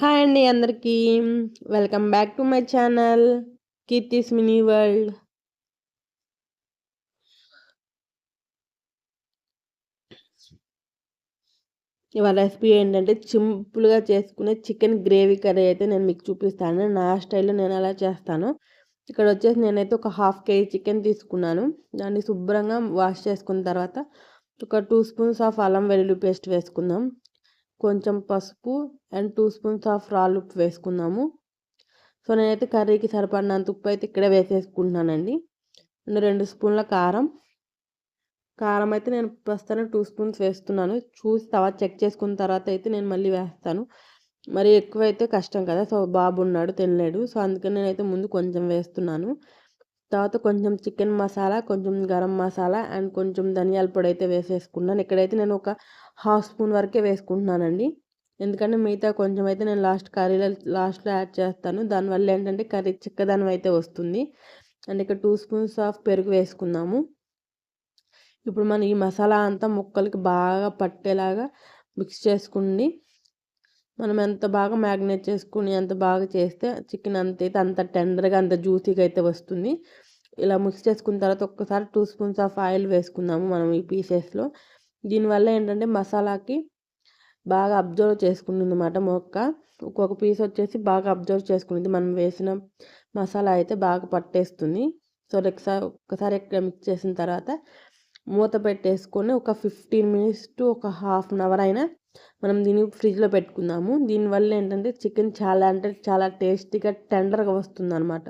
Hi అండి అందరికీ. Welcome back to my channel Keerthi's mini world. ఇవాళ రెసిపీ ఏంటంటే సింపుల్గా చేసుకునే చికెన్ గ్రేవీ కర్రీ అయితే నేను మీకు చూపిస్తాను. నా స్టైల్లో నేను అలా చేస్తాను. ఇక్కడ వచ్చేసి నేనైతే ఒక హాఫ్ కేజీ చికెన్ తీసుకున్నాను. దాన్ని శుభ్రంగా వాష్ చేసుకున్న తర్వాత ఒక టూ స్పూన్స్ ఆఫ్ అల్లం వెల్లుల్లి పేస్ట్ వేసుకుందాం. కొంచెం పసుపు అండ్ టూ స్పూన్స్ ఆఫ్ రాళ్ళు ఉప్పు వేసుకుందాము సో నేనైతే కర్రీకి సరిపడినంత ఉప్పు అయితే ఇక్కడే వేసేసుకుంటున్నానండి. అండ్ రెండు స్పూన్ల కారం. కారం అయితే నేను ప్రస్తుతానికి టూ స్పూన్స్ వేస్తున్నాను. చూసి తర్వాత చెక్ చేసుకున్న తర్వాత అయితే నేను మళ్ళీ వేస్తాను. మరి ఎక్కువ అయితే కష్టం కదా సో బాబు ఉన్నాడు తినలేడు. సో అందుకని నేనైతే ముందు కొంచెం వేస్తున్నాను. తర్వాత కొంచెం చికెన్ మసాలా కొంచెం గరం మసాలా అండ్ కొంచెం ధనియాల పొడి అయితే వేసేసుకున్నాను. ఇక్కడైతే నేను ఒక హాఫ్ స్పూన్ వరకే వేసుకుంటున్నానండి. ఎందుకంటే మిగతా కొంచెం అయితే నేను లాస్ట్ కర్రీలో లాస్ట్లో యాడ్ చేస్తాను. దానివల్ల ఏంటంటే కర్రీ చిక్కదనం అయితే వస్తుంది. అండ్ ఇక్కడ టూ స్పూన్స్ ఆఫ్ పెరుగు వేసుకుందాము ఇప్పుడు మనం ఈ మసాలా అంతా ముక్కలకి బాగా పట్టేలాగా మిక్స్ చేసుకుని మనం ఎంత బాగా మ్యాగ్నేట్ చేసుకుని ఎంత బాగా చేస్తే చికెన్ అంత అయితే అంత టెండర్గా అంత జ్యూసీగా అయితే వస్తుంది. ఇలా మిక్స్ చేసుకున్న తర్వాత ఒక్కసారి టూ స్పూన్స్ ఆఫ్ ఆయిల్ వేసుకుందాము మనం ఈ పీసెస్లో. దీనివల్ల ఏంటంటే మసాలాకి బాగా అబ్జర్వ్ చేసుకుంటుంది అనమాట మొక్క. ఒక్కొక్క పీస్ వచ్చేసి బాగా అబ్జర్వ్ చేసుకుంటుంది. మనం వేసిన మసాలా అయితే బాగా పట్టేస్తుంది. సో ఒకసారి ఒక్కసారి మిక్స్ చేసిన తర్వాత మూత పెట్టేసుకొని ఒక ఫిఫ్టీన్ మినిట్స్ టు ఒక హాఫ్ అన్ అవర్ అయినా మనం దీన్ని ఫ్రిడ్జ్లో పెట్టుకుందాము. దీనివల్ల ఏంటంటే చికెన్ చాలా అంటే చాలా టేస్టీగా టెండర్గా వస్తుంది అనమాట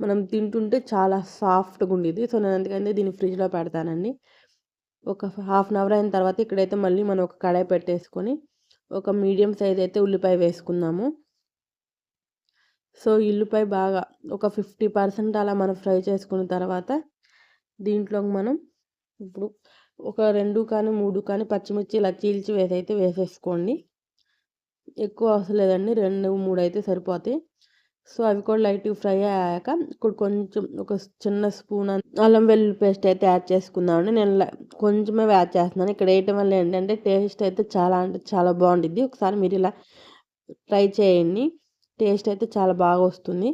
మనం తింటుంటే చాలా సాఫ్ట్గా ఉండేది. సో నేను అందుకని దీన్ని ఫ్రిడ్జ్లో పెడతానండి. ఒక హాఫ్ అన్ అవర్ అయిన తర్వాత ఇక్కడైతే మళ్ళీ మనం ఒక కడాయి పెట్టేసుకొని ఒక మీడియం సైజ్ అయితే ఉల్లిపాయ వేసుకుందాము. సో ఉల్లిపాయ బాగా ఒక ఫిఫ్టీ పర్సెంట్ అలా మనం ఫ్రై చేసుకున్న తర్వాత దీంట్లో మనం ఇప్పుడు ఒక రెండు కానీ మూడు కానీ పచ్చిమిర్చి ఇలా చీల్చి వేసి అయితే వేసేసుకోండి. ఎక్కువ అవసరం లేదండి. రెండు మూడు అయితే సరిపోతాయి. సో అవి కూడా లైట్గా ఫ్రై అయ్యాక ఇప్పుడు కొంచెం ఒక చిన్న స్పూన్ అల్లం వెల్లుల్లి పేస్ట్ అయితే యాడ్ చేసుకుందామండి. నేను కొంచెమే యాడ్ చేస్తున్నాను. ఇక్కడ వేయటం వల్ల ఏంటంటే టేస్ట్ అయితే చాలా అంటే చాలా బాగుంటుంది ఒకసారి మీరు ఇలా ట్రై చేయండి. టేస్ట్ అయితే చాలా బాగా వస్తుంది.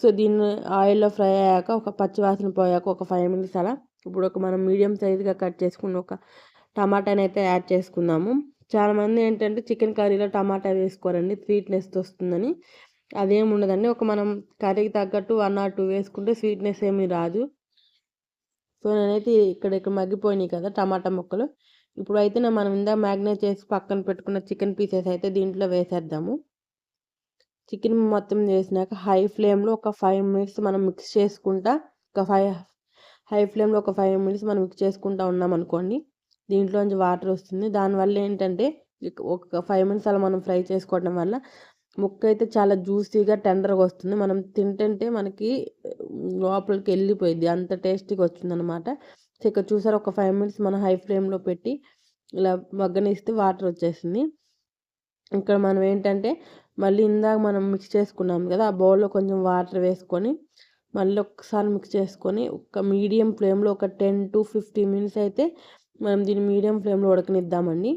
సో దీన్ని ఆయిల్లో ఫ్రై అయ్యాక ఒక పచ్చివాసన పోయాక ఒక ఫైవ్ మినిట్స్ అలా ఇప్పుడు ఒక మనం మీడియం సైజుగా కట్ చేసుకుని ఒక టమాటాని అయితే యాడ్ చేసుకుందాము. చాలామంది ఏంటంటే చికెన్ కర్రీలో టమాటా వేసుకోరండి స్వీట్నెస్ వస్తుందని అదేం ఉండదండి. ఒక మనం కర్రీకి తగ్గట్టు వన్ ఆర్ టూ వేసుకుంటే స్వీట్నెస్ ఏమీ రాదు. సో నేనైతే ఇక్కడ ఇక్కడ మగ్గిపోయినాయి కదా టమాటా ముక్కలు. ఇప్పుడు అయితే మనం ఇందా మ్యాగ్నేట్ చేసి పక్కన పెట్టుకున్న చికెన్ పీసెస్ అయితే దీంట్లో వేసేద్దాము. చికెన్ మొత్తం చేసినాక హై ఫ్లేమ్లో ఒక ఫైవ్ మినిట్స్ మనం మిక్స్ చేసుకుంటా ఒక ఫైవ్ హై ఫ్లేమ్లో ఒక ఫైవ్ మినిట్స్ మనం మిక్స్ చేసుకుంటా ఉన్నాం అనుకోండి. దీంట్లోంచి వాటర్ వస్తుంది. దానివల్ల ఏంటంటే ఒక ఫైవ్ మినిట్స్ అలా మనం ఫ్రై చేసుకోవడం వల్ల ముక్క అయితే చాలా జ్యూసీగా టెండర్గా వస్తుంది. మనం తింటుంటే మనకి లోపలికి వెళ్ళిపోయింది అంత టేస్టీగా వచ్చింది అనమాట ఇక్కడ చూసారు? ఒక ఫైవ్ మినిట్స్ మనం హై ఫ్లేమ్లో పెట్టి ఇలా మగ్గనిస్తే వాటర్ వచ్చేసింది ఇక్కడ మనం ఏంటంటే మళ్ళీ ఇందాక మనం మిక్స్ చేసుకున్నాం కదా ఆ బౌల్లో కొంచెం వాటర్ వేసుకొని మళ్ళీ ఒకసారి మిక్స్ చేసుకొని ఒక మీడియం ఫ్లేమ్లో ఒక టెన్ టు ఫిఫ్టీన్ మినిట్స్ అయితే మనం దీన్ని మీడియం ఫ్లేమ్లో ఉడకనిద్దామండి.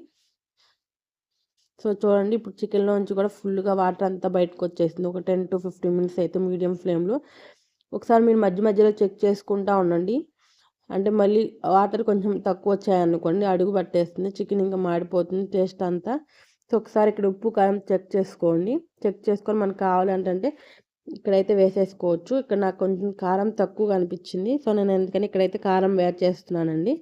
సో చూడండి ఇప్పుడు చికెన్లో నుంచి కూడా ఫుల్గా వాటర్ అంతా బయటకు వచ్చేసింది. ఒక టెన్ టు ఫిఫ్టీన్ మినిట్స్ అయితే మీడియం ఫ్లేమ్లో ఒకసారి మీరు మధ్య మధ్యలో చెక్ చేసుకుంటూ ఉండండి. అంటే మళ్ళీ వాటర్ కొంచెం తక్కువ వచ్చాయనుకోండి అడుగు పట్టేస్తుంది చికెన్ ఇంకా మాడిపోతుంది టేస్ట్ అంతా. సో ఒకసారి ఇక్కడ ఉప్పు కారం చెక్ చేసుకోండి. చెక్ చేసుకొని మనకు కావాలంటే ఇక్కడైతే వేసేసుకోవచ్చు. ఇక్కడ నాకు కొంచెం కారం తక్కువ అనిపించింది. సో నేను ఎందుకని ఇక్కడైతే కారం యాడ్ చేస్తున్నానండి.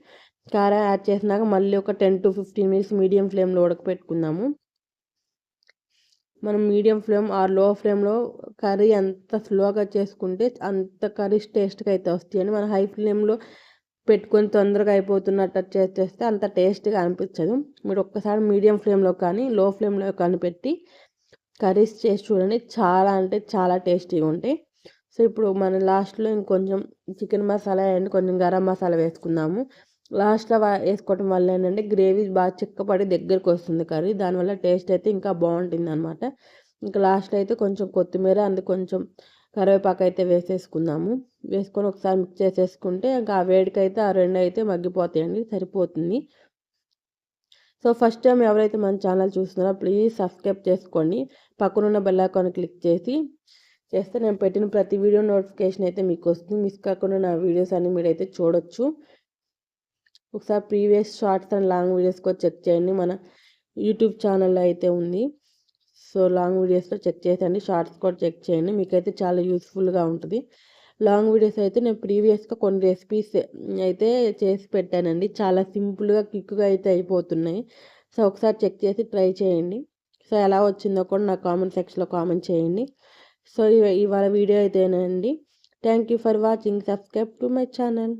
కారం యాడ్ చేసినాక మళ్ళీ ఒక ten to fifteen minutes medium ఫ్లేమ్లో ఉడకపెట్టుకుందాము. మనం మీడియం ఫ్లేమ్ ఆర్లో ఫ్లేమ్లో కర్రీ అంత స్లోగా చేసుకుంటే అంత కర్రీస్ టేస్ట్గా అయితే వస్తాయండి. మనం హై ఫ్లేమ్లో పెట్టుకొని తొందరగా అయిపోతున్నట్టు చేస్తే అంత టేస్ట్గా అనిపించదు. మీరు ఒక్కసారి మీడియం ఫ్లేమ్లో కానీ లో ఫ్లేమ్లో కానీ పెట్టి కర్రీస్ చేసి చూడండి. చాలా అంటే చాలా టేస్టీగా ఉంటాయి. సో ఇప్పుడు మన లాస్ట్లో ఇంకొంచెం చికెన్ మసాలా అండ్ కొంచెం గరం మసాలా వేసుకుందాము. లాస్ట్లో వేసుకోవటం వల్ల ఏంటంటే గ్రేవీ బాగా చిక్కపడి దగ్గరికి వస్తుంది కర్రీ. దానివల్ల టేస్ట్ అయితే ఇంకా బాగుంటుంది అనమాట ఇంకా లాస్ట్లో అయితే కొంచెం కొత్తిమీర అందు కొంచెం కరివేపాకు అయితే వేసేసుకుందాము. వేసుకొని ఒకసారి మిక్స్ చేసేసుకుంటే ఇంకా ఆ వేడికైతే ఆ రెండు అయితే మగ్గిపోతాయండి. సరిపోతుంది. సో ఫస్ట్ టైం ఎవరైతే మన ఛానల్ చూస్తున్నారో ప్లీజ్ సబ్స్క్రైబ్ చేసుకోండి. పక్కనున్న బెల్ ఐకాన్ క్లిక్ చేసి చేస్తే నేను పెట్టిన ప్రతి వీడియో నోటిఫికేషన్ అయితే మీకు వస్తుంది మిస్ కాకుండా నా వీడియోస్ అన్ని మీరైతే చూడొచ్చు. ఒకసారి previous shorts and long videos కూడా చెక్ చేయండి. మన యూట్యూబ్ ఛానల్లో అయితే ఉంది. సో లాంగ్ వీడియోస్లో చెక్ చేసేయండి. షార్ట్స్ కూడా చెక్ చేయండి. మీకైతే చాలా యూస్ఫుల్గా ఉంటుంది. లాంగ్ వీడియోస్ అయితే నేను ప్రీవియస్గా కొన్ని రెసిపీస్ అయితే చేసి పెట్టానండి. చాలా సింపుల్గా క్విక్గా అయితే అయిపోతున్నాయి. సో ఒకసారి చెక్ చేసి ట్రై చేయండి. సో ఎలా వచ్చిందో కూడా నా కామెంట్ సెక్షన్లో కామెంట్ చేయండి. సో ఇవాళ వీడియో అయితేనండి thank you for watching. Subscribe to my channel.